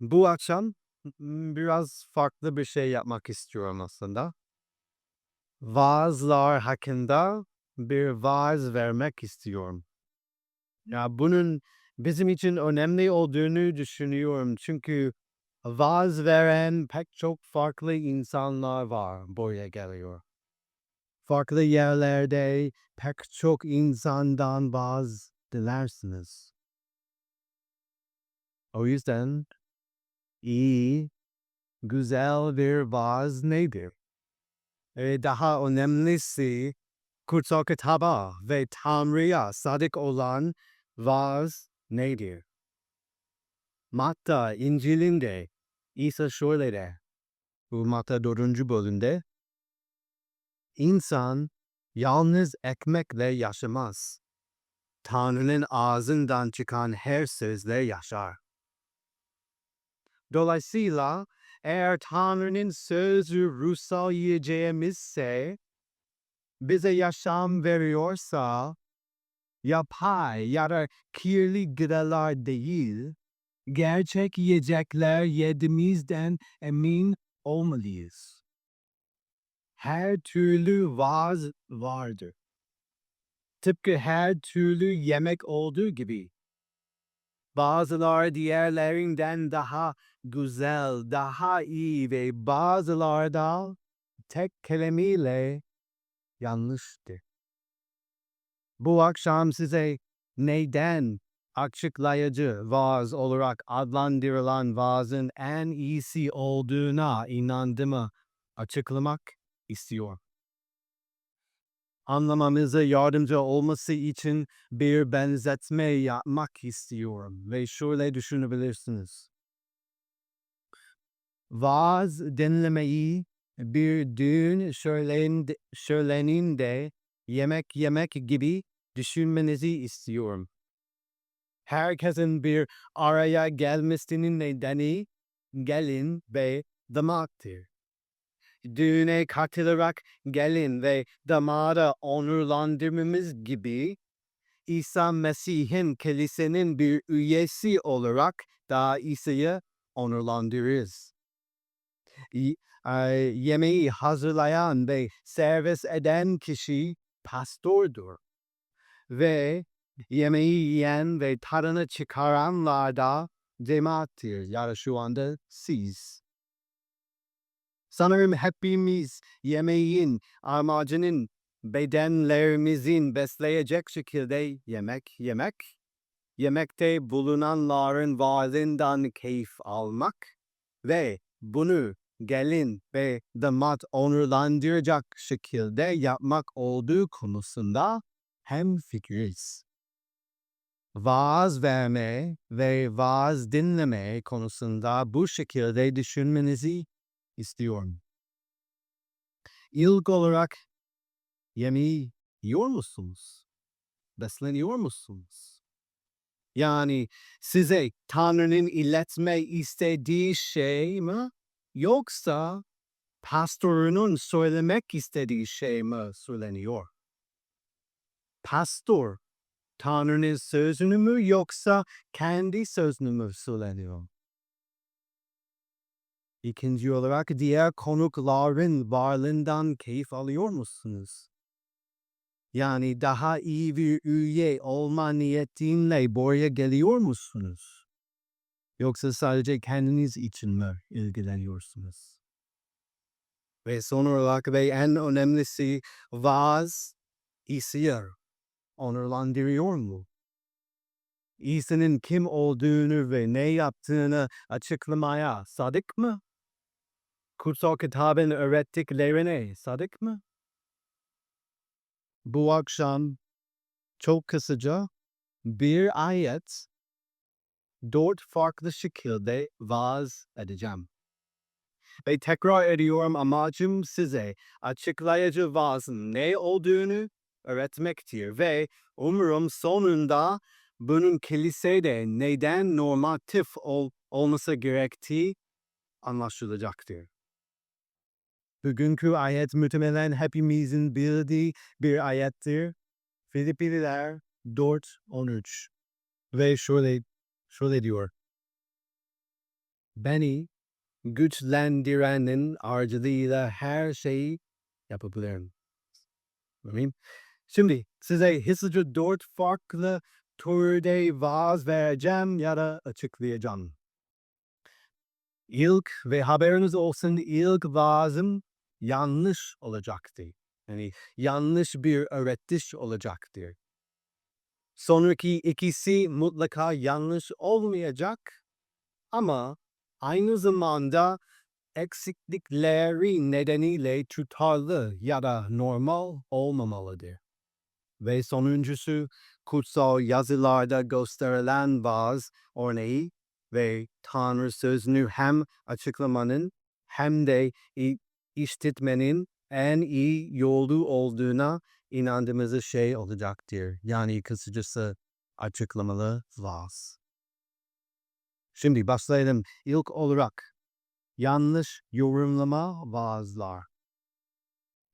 Bu akşam biraz farklı bir şey yapmak istiyorum aslında. Vaazlar hakkında bir vaaz vermek istiyorum. Ya bunun bizim için önemli olduğunu düşünüyorum. Çünkü vaaz veren pek çok farklı insanlar var buraya geliyor. Farklı yerlerde pek çok insandan vaaz dilersiniz. O yüzden iyi, güzel bir vaaz nedir? Ve daha önemlisi kutsal kitaba ve Tanrı'ya sadık olan vaaz nedir? Matta İncil'inde İsa şöyle der. Bu Matta 4. bölümde İnsan yalnız ekmekle yaşamaz. Tanrı'nın ağzından çıkan her sözle yaşar. Dolayısıyla eğer Tanrı'nın sözü ruhsal yiyeceğimizse, bize yaşam veriyorsa, yapay ya da kirli gıdalar değil, gerçek yiyecekler yediğimizden emin olmalıyız. Her türlü vaaz vardır. Tıpkı her türlü yemek olduğu gibi. Bazıları diğerlerinden daha güzel, daha iyi ve bazıları da tek kelimeyle yanlıştır. Bu akşam size neden açıklayıcı vaaz olarak adlandırılan vaazın en iyisi olduğuna inandığımı açıklamak istiyorum. Anlamamıza yardımcı olması için bir benzetme yapmak istiyorum ve şöyle düşünebilirsiniz. Vaaz dinlemeyi bir düğün şölen, şöleninde yemek yemek gibi düşünmenizi istiyorum. Herkesin bir araya gelmesinin nedeni gelin ve damattır. Düğüne katılarak gelin ve damada onurlandırmamız gibi İsa Mesih'in kilisenin bir üyesi olarak da İsa'yı onurlandırırız. Ay, yemeği hazırlayan ve servis eden kişi pastordur. Ve yemeği yiyen ve tadını çıkaranlar da cemaattir. Ya da şu anda siz. Sanırım hepimiz yemeğin amacının bedenlerimizin besleyecek şekilde yemek yemek, yemekte bulunanların varlığından keyif almak ve bunu gelin ve damat onurlandıracak şekilde yapmak olduğu konusunda hem fikiriz. Vaaz verme ve vaaz dinleme konusunda bu şekilde düşünmenizi istiyorum. İlk olarak yemeği yiyor musunuz? Besleniyor musunuz? Yani size Tanrı'nın iletme istediği şey mi? Yoksa pastorunun söylemek istediği şey mi söyleniyor? Pastor Tanrı'nın sözünü mü yoksa kendi sözünü mü söyleniyor? İkinci olarak diğer konukların varlığından keyif alıyor musunuz? Yani daha iyi bir üye olma niyetiyle buraya geliyor musunuz? Yoksa sadece kendiniz için mi ilgileniyorsunuz? Ve son olarak ve en önemlisi vaaz İsa'yı onurlandırıyor mu? İsa'nın kim olduğunu ve ne yaptığını açıklamaya sadık mı? Kutsal kitabın öğrettiklerine sadık mı? Bu akşam çok kısaca bir ayet dört farklı şekilde vaaz edeceğim. Ve tekrar ediyorum amacım size açıklayıcı vaazın ne olduğunu öğretmektir ve umarım sonunda bunun kilisede neden normatif ol, olması gerektiği anlaşılacaktır. Bugünkü ayet muhtemelen hepimizin bildiği bir ayettir. Filipliler 4.13 ve şöyle, şöyle diyor. Beni güçlendirenin aracılığıyla her şeyi yapabilirim. Anlayayım? Şimdi size hızlıca dört farklı türde vaaz vereceğim ya da açıklayacağım. İlk ve haberiniz olsun ilk vaazım yanlış olacaktı. Yani yanlış bir öğretiş olacaktır. Sonraki ikisi mutlaka yanlış olmayacak ama aynı zamanda eksiklikleri nedeniyle tutarlı ya da normal olmamalıdır. Ve sonuncusu kutsal yazılarda gösterilen bazı örneği ve Tanrı sözünü hem açıklamanın hem de işitmenin en iyi yolu olduğuna inandığımız şey olacaktır. Yani kısacası açıklamalı vaaz. Şimdi başlayalım. İlk olarak yanlış yorumlama vaazlar.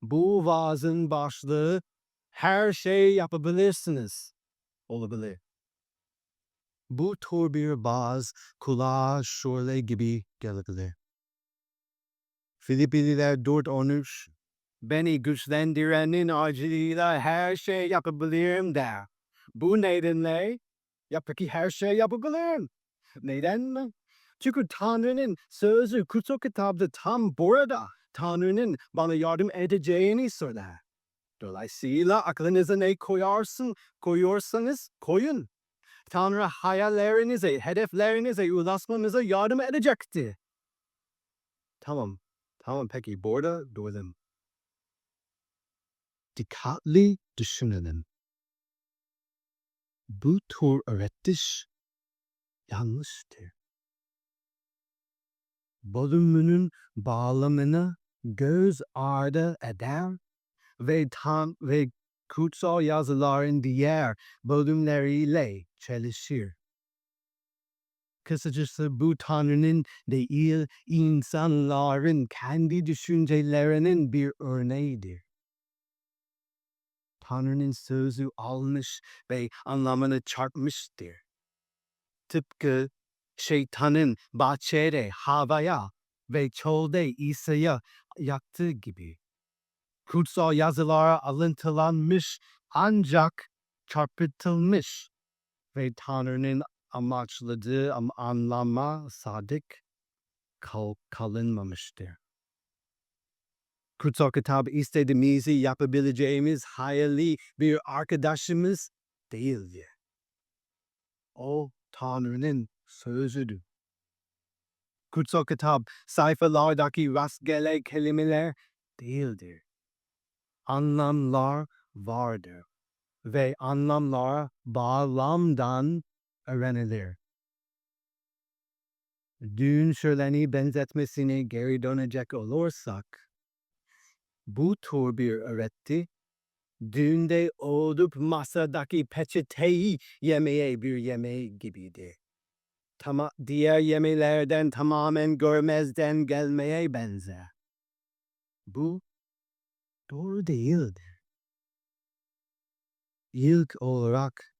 Bu vaazın başlığı her şey yapabilirsiniz olabilir. Bu tür bir vaaz kulağa şöyle gibi gelebilir. Filipliler 4.13 Beni güçlendirenin acilıyla her şey yapabilirim der. Bu nedenle ya peki her şey yapabilirim. Neden mi? Çünkü Tanrı'nın sözü kutsal kitapta tam burada Tanrı'nın bana yardım edeceğini söyler. Dolayısıyla aklınıza ne koyarsın, koyuyorsanız koyun. Tanrı hayallerinize, hedeflerinize ulaşmanıza yardım edecektir. Tamam, tamam peki burada duralım. Dikkatli düşünelim. Bu tür öğretiş yanlıştır. Bölümünün bağlamını göz ardı eder ve tam ve kutsal yazıların diğer bölümleriyle çelişir. Kısacası bu Tanrı'nın değil insanların kendi düşüncelerinin bir örneğidir. Tanrı'nın sözü almış ve anlamını çarpmıştır. Tıpkı şeytanın bahçede havaya ve çölde İsa'ya yaktığı gibi. Kutsal yazılara alıntılanmış ancak çarpıtılmış ve Tanrı'nın amaçladığı am- anlama sadık kal kalınmamıştır. Kutsal kitap istediğimizi yapabileceğimiz hayali bir arkadaşımız değildir. O Tanrı'nın sözüdür. Kutsal kitap sayfalardaki rastgele kelimeler değildir. Anlamlar vardır ve anlamlar bağlamdan öğrenilir. Düğün şöleni benzetmesine geri dönecek olursak, bu tür bir öğreti, düğünde olup masadaki peçeteyi yemeye bir yemeği gibidir. Tama diğer yemelerden tamamen görmezden gelmeye benzer. Bu doğru değildir. İlk olarak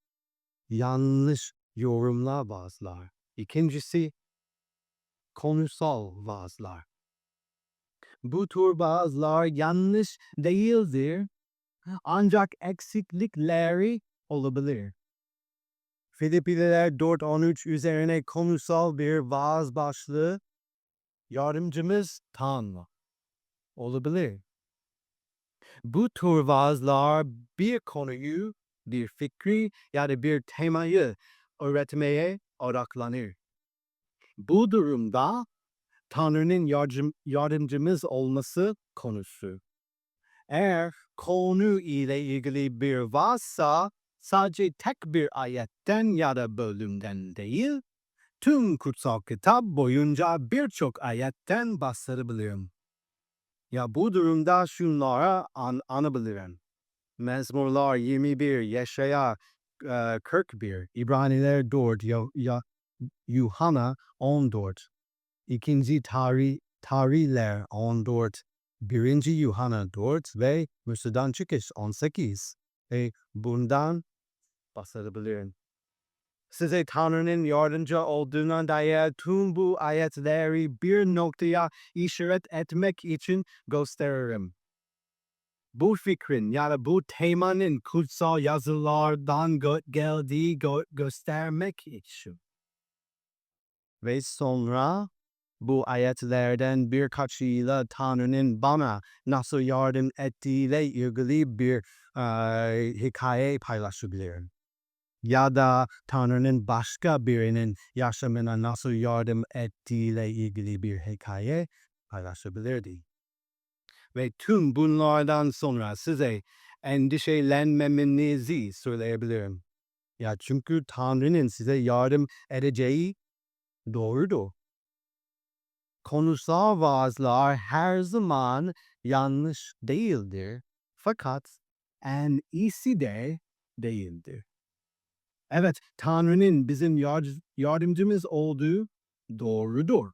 yanlış yorumlar vaazlar. İkincisi konusal vaazlar. Bu tür vaazlar yanlış değildir ancak eksiklikleri olabilir. Filipliler 4.13 üzerine konusal bir vaaz başlığı yardımcımız Tanrı olabilir. Bu tür vaazlar bir konuyu, bir fikri ya da bir temayı öğretmeye odaklanır. Bu durumda Tanrı'nın yardım, yardımcımız olması konusu. Eğer konu ile ilgili bir vaazsa sadece tek bir ayetten ya da bölümden değil, tüm kutsal kitap boyunca birçok ayetten bahsedebilirim. Ya bu durumda şunlara an anabilirim. Mezmurlar 21, Yeşaya e, 41, İbraniler 4, ya, ya, Yuhanna 14, İkinci Tarih, Tarihler 14, Birinci Yuhanna 4 ve Müslüman Çıkış 18. E bundan bahsedebilirim. size Tanrı'nın yardımcı olduğuna dair tüm bu ayetleri bir noktaya işaret etmek için gösteririm. Bu fikrin ya da bu temanın kutsal yazılardan gö- geldiği gö- göstermek için. Ve sonra bu ayetlerden birkaçıyla Tanrı'nın bana nasıl yardım ettiğiyle ilgili bir eee, hikaye paylaşabilirim. Ya da Tanrı'nın başka birinin yaşamına nasıl yardım ettiğiyle ilgili bir hikaye paylaşabilirdi. Ve tüm bunlardan sonra size endişelenmemenizi söyleyebilirim. Ya çünkü Tanrı'nın size yardım edeceği doğrudur. Konusal vaazlar her zaman yanlış değildir. Fakat en iyisi de değildir. Evet, Tanrı'nın bizim yard- yardımcımız olduğu doğrudur.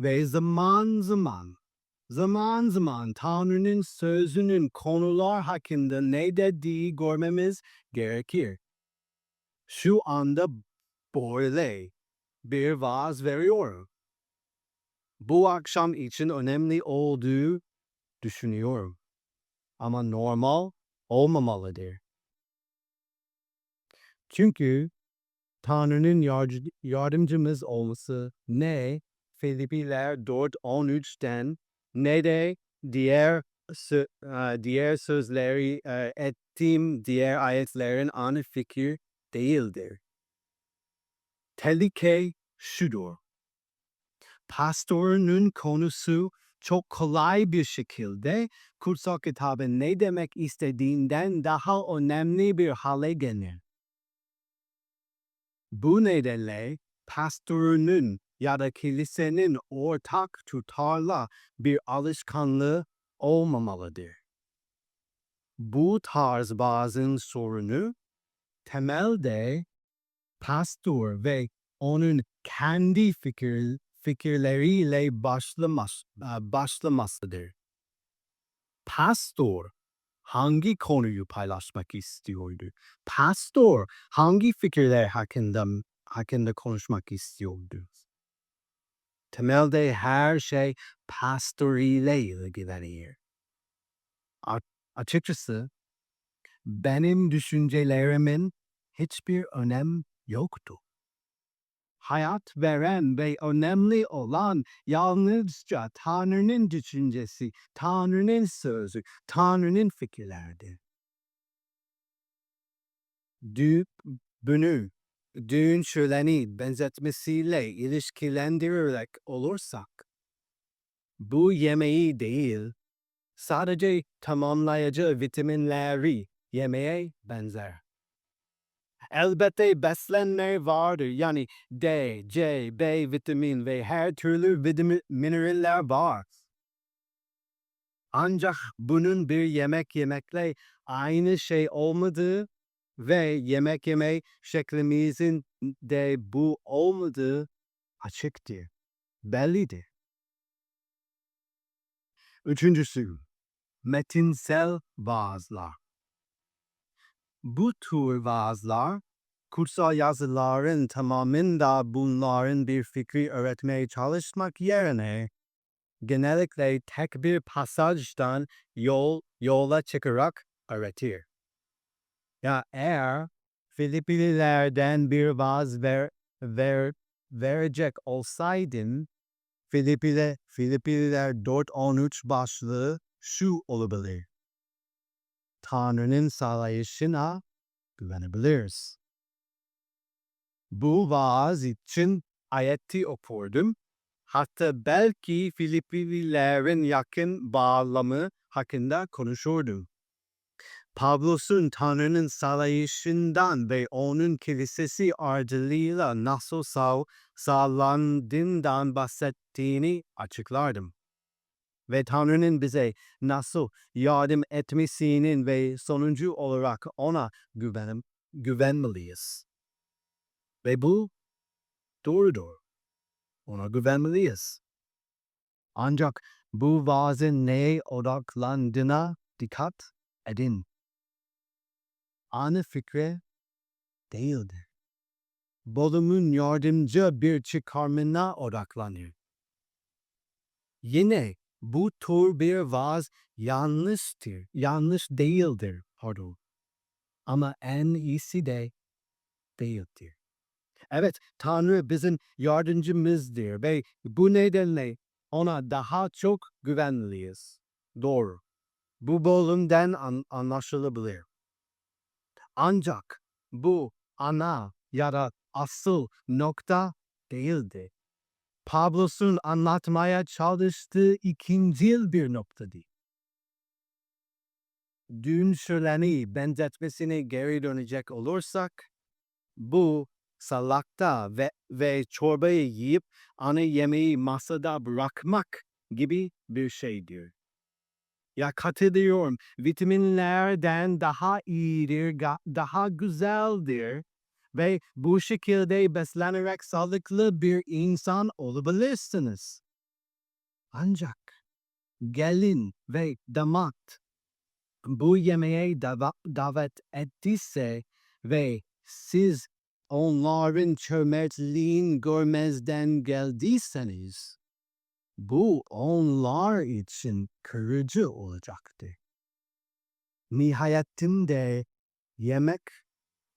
Ve zaman zaman, zaman zaman Tanrı'nın sözünün konular hakkında ne dediği görmemiz gerekir. Şu anda böyle bir vaaz veriyorum. Bu akşam için önemli olduğu düşünüyorum. Ama normal olmamalıdır. Çünkü Tanrı'nın yardı- yardımcımız olması ne Filipiler 4.13'ten ne de diğer diğer sözleri ettiğim diğer ayetlerin aynı fikir değildir. Tehlike şudur. Pastorunun konusu çok kolay bir şekilde kutsal kitabın ne demek istediğinden daha önemli bir hale gelir. Bu nedenle pastorunun ya da kilisenin ortak tutarla bir alışkanlığı olmamalıdır. Bu tarz bazı sorunu temelde pastor ve onun kendi fikir, fikirleriyle başlamas, e, başlamasıdır. Pastor hangi konuyu paylaşmak istiyordu? Pastor hangi fikirler hakkında hakkında konuşmak istiyordu? Temelde her şey pastor ile ilgilenir. A- açıkçası benim düşüncelerimin hiçbir önem yoktu. Hayat veren ve önemli olan yalnızca Tanrı'nın düşüncesi, Tanrı'nın sözü, Tanrı'nın fikirlerdi. Dü, bunu düğün şöleni benzetmesiyle ilişkilendirerek olursak, bu yemeği değil, sadece tamamlayıcı vitaminleri yemeğe benzer. Elbette beslenme vardır. Yani D, C, B vitamin ve her türlü vitamin, mineraller var. Ancak bunun bir yemek yemekle aynı şey olmadığı ve yemek yeme şeklimizin de bu olmadığı açıktır. Bellidir. Üçüncüsü, metinsel vaazlar. Bu tür vaazlar, kutsal yazıların tamamında bunların bir fikri öğretmeye çalışmak yerine, genellikle tek bir pasajdan yol yola çıkarak öğretir. Ya eğer Filiplilerden bir vaaz ver, ver, verecek olsaydın, Filipile, Filipliler 4.13 başlığı şu olabilir. Tanrı'nın sağlayışına güvenebiliriz. Bu vaaz için ayeti okurdum. Hatta belki Filiplilerin yakın bağlamı hakkında konuşurdum. Pavlos'un Tanrı'nın sağlayışından ve onun kilisesi aracılığıyla nasıl sağ, sağlandığından bahsettiğini açıklardım. Ve Tanrı'nın bize nasıl yardım etmesinin ve sonuncu olarak ona güvenim, güvenmeliyiz. Ve bu doğrudur. Ona güvenmeliyiz. Ancak bu vaazın neye odaklandığına dikkat edin. Aynı fikre değildir. bolumun yardımcı bir çıkarmına odaklanır. Yine bu tür bir vaaz yanlıştır, yanlış değildir, pardon. Ama en iyisi de değildir. Evet, Tanrı bizim yardımcımızdır ve bu nedenle ona daha çok güvenliyiz. Doğru. Bu bölümden an- anlaşılabilir. Ancak bu ana ya da asıl nokta değildi. Pablosun anlatmaya çalıştığı ikinci bir noktadı. Dün söyleni benzetmesine geri dönecek olursak, bu salakta ve, ve çorbayı yiyip ana yemeği masada bırakmak gibi bir şeydir. Ya katılıyorum, vitaminlerden daha iyidir, daha güzeldir ve bu şekilde beslenerek sağlıklı bir insan olabilirsiniz. Ancak gelin ve damat bu yemeğe dava- davet ettiyse ve siz onların cömertliğin görmezden geldiyseniz, bu onlar için kırıcı olacaktır. Nihayetinde yemek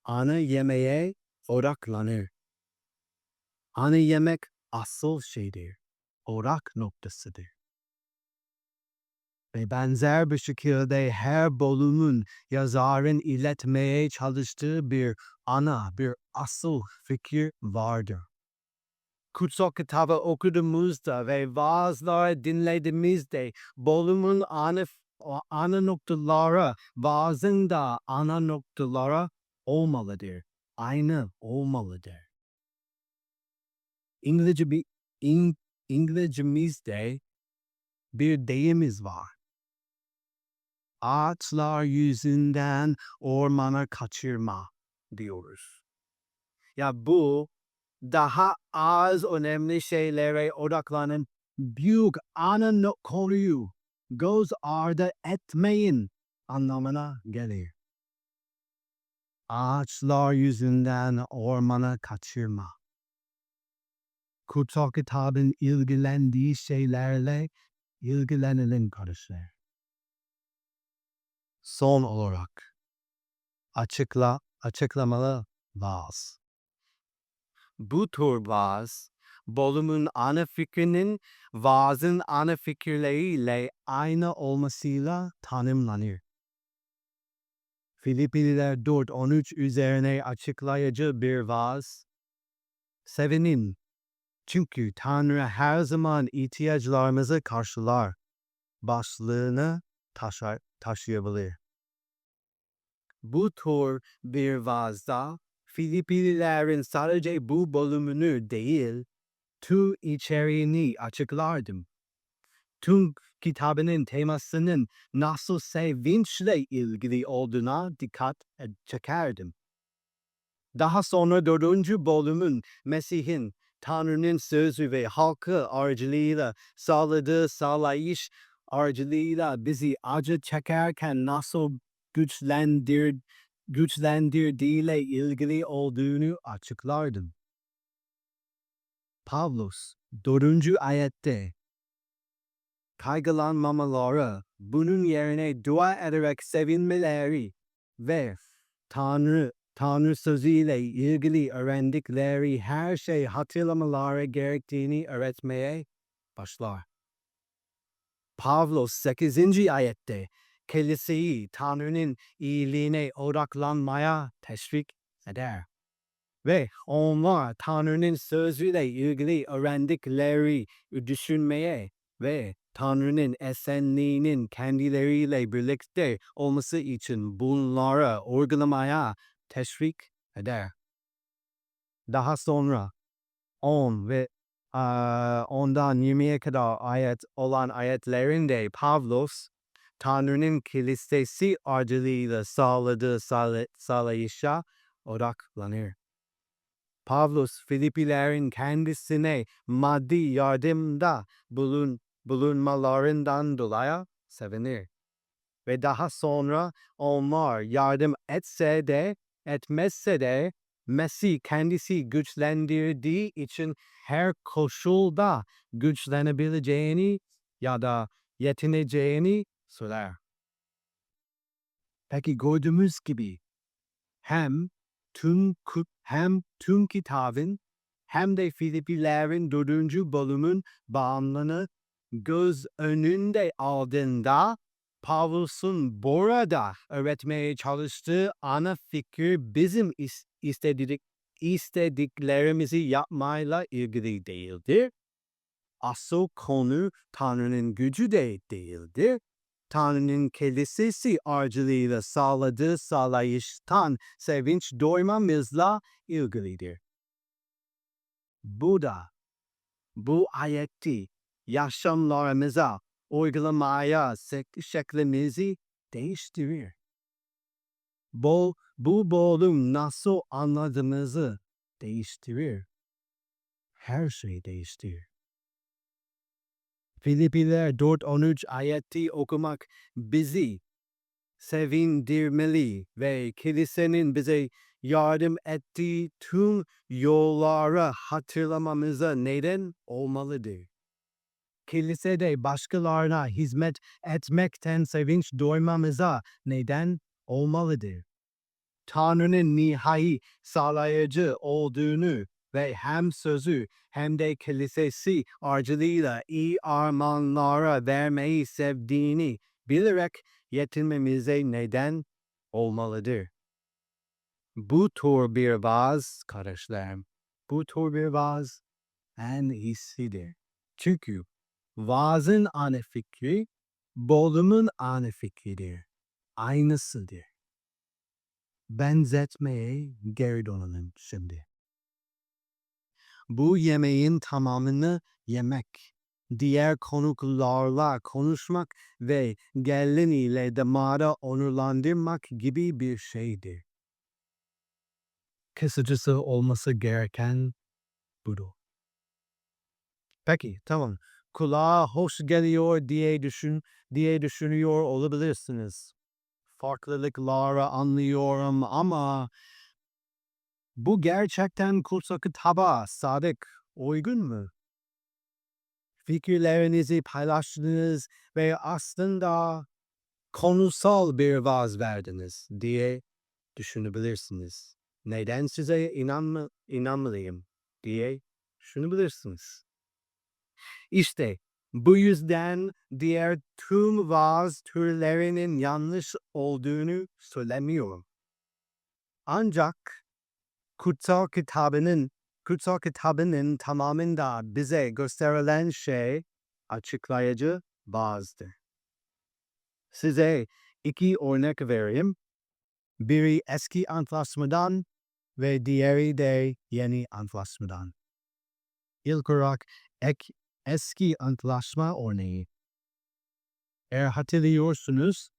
ana yemeğe odaklanır. Ana yemek asıl şeydir, odak noktasıdır. Ve benzer bir şekilde her bölümün yazarın iletmeye çalıştığı bir ana, bir asıl fikir vardır. Kutsal kitabı okuduğumuzda ve vaazları dinlediğimizde bölümün ana, ana noktaları vaazın da ana noktaları olmalıdır. Aynı olmalıdır. İngilizce İng, İngilizcemizde bir deyimiz var. Ağaçlar yüzünden ormana kaçırma diyoruz. Ya bu daha az önemli şeylere odaklanan büyük ana konuyu göz ardı etmeyin anlamına gelir. Ağaçlar yüzünden ormana kaçırma. Kutsal kitabın ilgilendiği şeylerle ilgilenelim kardeşler. Son olarak açıkla, açıklamalı vaaz. Bu tür vaaz, bölümün ana fikrinin vaazın ana fikirleriyle aynı olmasıyla tanımlanır. Filipliler 4.13 üzerine açıklayıcı bir vaaz. Sevinin. Çünkü Tanrı her zaman ihtiyaçlarımızı karşılar. Başlığını taşar, taşıyabilir. Bu tür bir vaazda Filiplilerin sadece bu bölümünü değil, tüm içeriğini açıklardım. Tüm kitabının temasının nasıl sevinçle ilgili olduğuna dikkat ed- çekerdim. Daha sonra dördüncü bölümün Mesih'in Tanrı'nın sözü ve halkı aracılığıyla sağladığı sağlayış aracılığıyla bizi acı çekerken nasıl güçlendir, güçlendirdiğiyle ilgili olduğunu açıklardım. Pavlos dördüncü ayette kaygılanmamaları, bunun yerine dua ederek sevinmeleri ve Tanrı, Tanrı sözüyle ilgili öğrendikleri her şey hatırlamaları gerektiğini öğretmeye başlar. Pavlos 8. ayette kiliseyi Tanrı'nın iyiliğine odaklanmaya teşvik eder. Ve onlar Tanrı'nın sözüyle ilgili öğrendikleri düşünmeye ve Tanrı'nın esenliğinin kendileriyle birlikte olması için bunları uygulamaya teşvik eder. Daha sonra 10 ve eee, ondan 20'ye kadar ayet olan ayetlerinde Pavlos Tanrı'nın kilisesi aracılığıyla sağladığı sağla- sağlayışa odaklanır. Pavlos Filipilerin kendisine maddi yardımda bulun, bulunmalarından dolayı sevinir. Ve daha sonra onlar yardım etse de etmezse de Messi kendisi güçlendirdiği için her koşulda güçlenebileceğini ya da yetineceğini söyler. Peki gördüğümüz gibi hem tüm hem tüm kitabın hem de Filipilerin dördüncü bölümün bağımlılığını göz önünde aldığında Pavlus'un burada öğretmeye çalıştığı ana fikir bizim is- istedik, istediklerimizi yapmayla ilgili değildir. Asıl konu Tanrı'nın gücü de değildir. Tanrı'nın kilisesi aracılığıyla sağladığı sağlayıştan sevinç duymamızla ilgilidir. Bu da bu ayeti yaşamlarımıza uygulamaya şeklimizi değiştirir. Bu, bu bölüm nasıl anladığımızı değiştirir. Her şeyi değiştirir. Filipiler 4-13 ayeti okumak bizi sevindirmeli ve kilisenin bize yardım ettiği tüm yolları hatırlamamıza neden olmalıdır. Kilisede başkalarına hizmet etmekten sevinç duymamıza neden olmalıdır. Tanrı'nın nihai sağlayıcı olduğunu ve hem sözü hem de kilisesi aracılığıyla iyi armağanlara vermeyi sevdiğini bilerek yetinmemize neden olmalıdır. Bu tür bir vaaz kardeşlerim, bu tür bir vaaz en iyisidir. Çünkü vaazın ana fikri, bölümün ana fikridir. Aynısıdır. Benzetmeye geri dönelim şimdi. Bu yemeğin tamamını yemek, diğer konuklarla konuşmak ve gelin ile damadı onurlandırmak gibi bir şeydir. Kısacası olması gereken budur. Peki, tamam. Kulağa hoş geliyor diye düşün diye düşünüyor olabilirsiniz. Farklılıkları anlıyorum ama bu gerçekten kutsal kitaba sadık, uygun mu? Fikirlerinizi paylaştınız ve aslında konusal bir vaaz verdiniz diye düşünebilirsiniz. Neden size inanma, inanmalıyım diye düşünebilirsiniz. İşte bu yüzden diğer tüm vaaz türlerinin yanlış olduğunu söylemiyorum. Ancak kutsal kitabının kutsal kitabının tamamında bize gösterilen şey açıklayıcı vaazdır. Size iki örnek vereyim. Biri eski antlaşmadan ve diğeri de yeni antlaşmadan. İlk olarak ek, eski antlaşma örneği. Eğer hatırlıyorsunuz,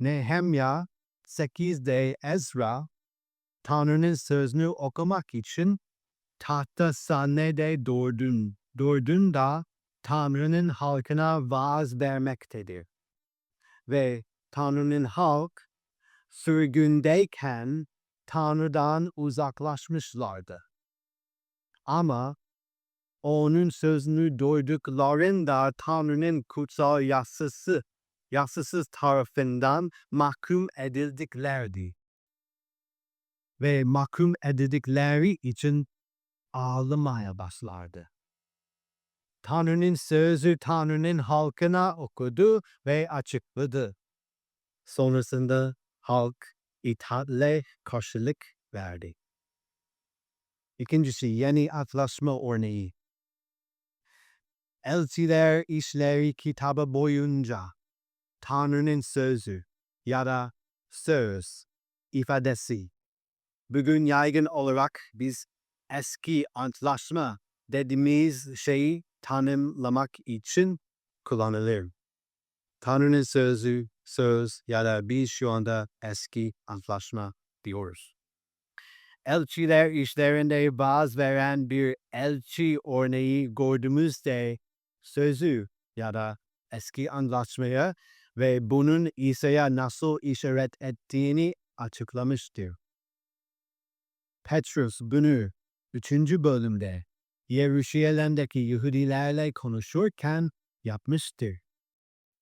Nehemya 8'de Ezra Tanrı'nın sözünü okumak için tahta sahnede durdun, durduğunda Tanrı'nın halkına vaaz vermektedir. Ve Tanrı'nın halk sürgündeyken Tanrı'dan uzaklaşmışlardı. Ama onun sözünü duyduklarında Tanrı'nın kutsal yasası, yasası tarafından mahkum edildiklerdi. Ve mahkum edildikleri için ağlamaya başlardı. Tanrı'nın sözü Tanrı'nın halkına okudu ve açıkladı. Sonrasında halk itaatle karşılık verdi. İkincisi yeni antlaşma örneği. Elçiler işleri kitabı boyunca Tanrı'nın sözü ya da söz ifadesi. Bugün yaygın olarak biz eski antlaşma dediğimiz şeyi tanımlamak için kullanılır. Tanrı'nın sözü, söz ya da biz şu anda eski antlaşma diyoruz. Elçiler işlerinde vaaz veren bir elçi örneği gördüğümüzde sözü ya da eski antlaşmaya ve bunun İsa'ya nasıl işaret ettiğini açıklamıştır. Petrus bunu 3. bölümde Yeruşalim'deki Yahudilerle konuşurken yapmıştır.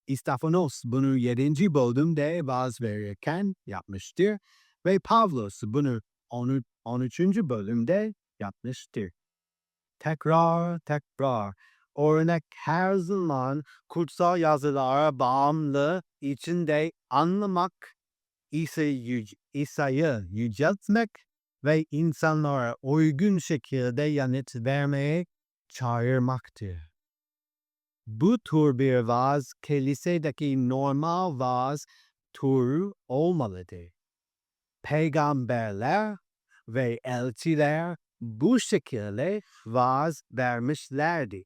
İstafanos bunu 7. bölümde vaaz verirken yapmıştır ve Pavlos bunu 10. 13. bölümde yapmıştır. Tekrar tekrar örnek her zaman kutsal yazılara bağımlı içinde anlamak, İsa'yı, İsa'yı yüceltmek ve insanlara uygun şekilde yanıt vermeye çağırmaktır. Bu tür bir vaaz kilisedeki normal vaaz türü olmalıdır. Peygamberler ve elçiler bu şekilde vaaz vermişlerdi.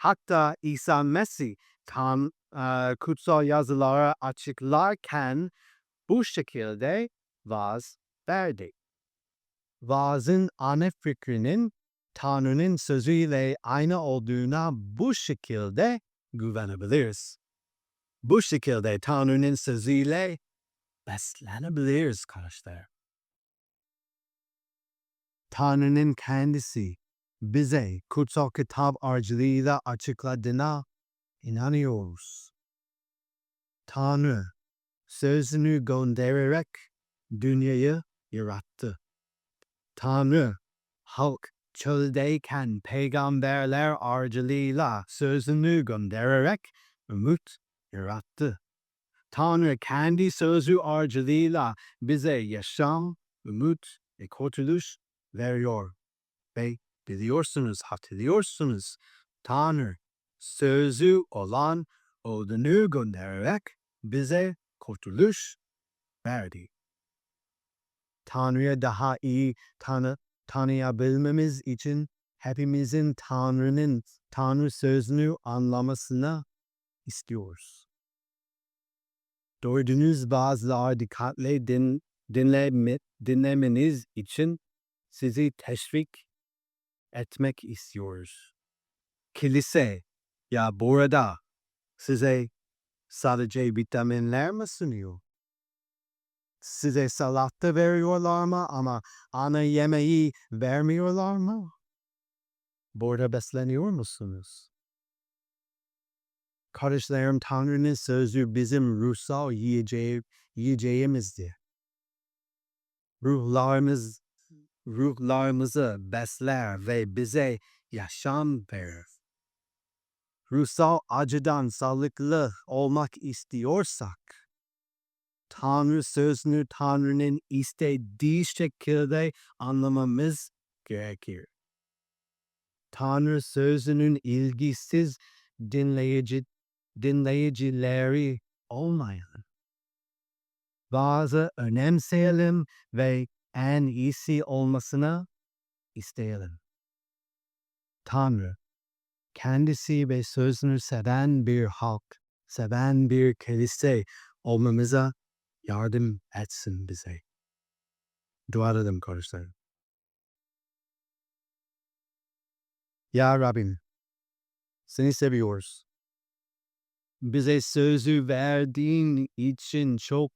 Hatta İsa Mesih tam e, kutsal yazıları açıklarken bu şekilde vaaz verdi. Vaazın ana fikrinin Tanrı'nın sözüyle aynı olduğuna bu şekilde güvenebiliriz. Bu şekilde Tanrı'nın sözüyle beslenebiliriz kardeşler. Tanrı'nın kendisi bize kutsal kitap aracılığıyla açıkladığına inanıyoruz. Tanrı sözünü göndererek dünyayı yarattı. Tanrı halk çöldeyken peygamberler aracılığıyla sözünü göndererek umut yarattı. Tanrı kendi sözü aracılığıyla bize yaşam, umut ve kurtuluş veriyor. Ve biliyorsunuz, hatırlıyorsunuz. Tanrı sözü olan olduğunu göndererek bize kurtuluş verdi. Tanrı'ya daha iyi tanı, tanıyabilmemiz için hepimizin Tanrı'nın Tanrı sözünü anlamasını istiyoruz. Dördünüz bazılar dikkatle din, dinleme, dinlemeniz için sizi teşvik etmek istiyoruz. Kilise ya burada size sadece vitaminler mi sunuyor? Size salata veriyorlar mı ama ana yemeği vermiyorlar mı? Burada besleniyor musunuz? Kardeşlerim Tanrı'nın sözü bizim ruhsal yiyeceği, yiyeceğimizdir. Ruhlarımız, ruhlarımızı besler ve bize yaşam verir. Ruhsal acıdan sağlıklı olmak istiyorsak, Tanrı sözünü Tanrı'nın istediği şekilde anlamamız gerekir. Tanrı sözünün ilgisiz dinleyici, dinleyicileri olmayalım. Bazı önemseyelim ve en iyisi olmasını isteyelim. Tanrı, kendisi ve sözünü seven bir halk, seven bir kilise olmamıza yardım etsin bize. Dua edelim kardeşlerim. Ya Rabbim, seni seviyoruz. Bize sözü verdiğin için çok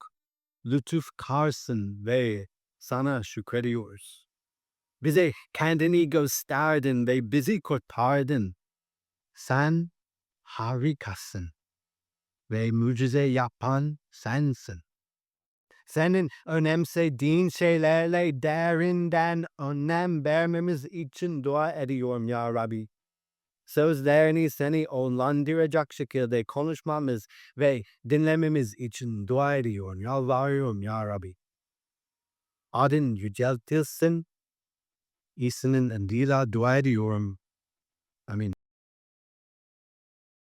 lütuf karsın ve sana şükrediyoruz. Bize kendini gösterdin ve bizi kurtardın. Sen harikasın ve mucize yapan sensin. Senin önemsediğin şeylerle derinden önem vermemiz için dua ediyorum ya Rabbi. Sözlerini seni onlandıracak şekilde konuşmamız ve dinlememiz için dua ediyorum, yalvarıyorum ya Rabbi. Adin yüceltilsin. İyisinin dila dua I mean.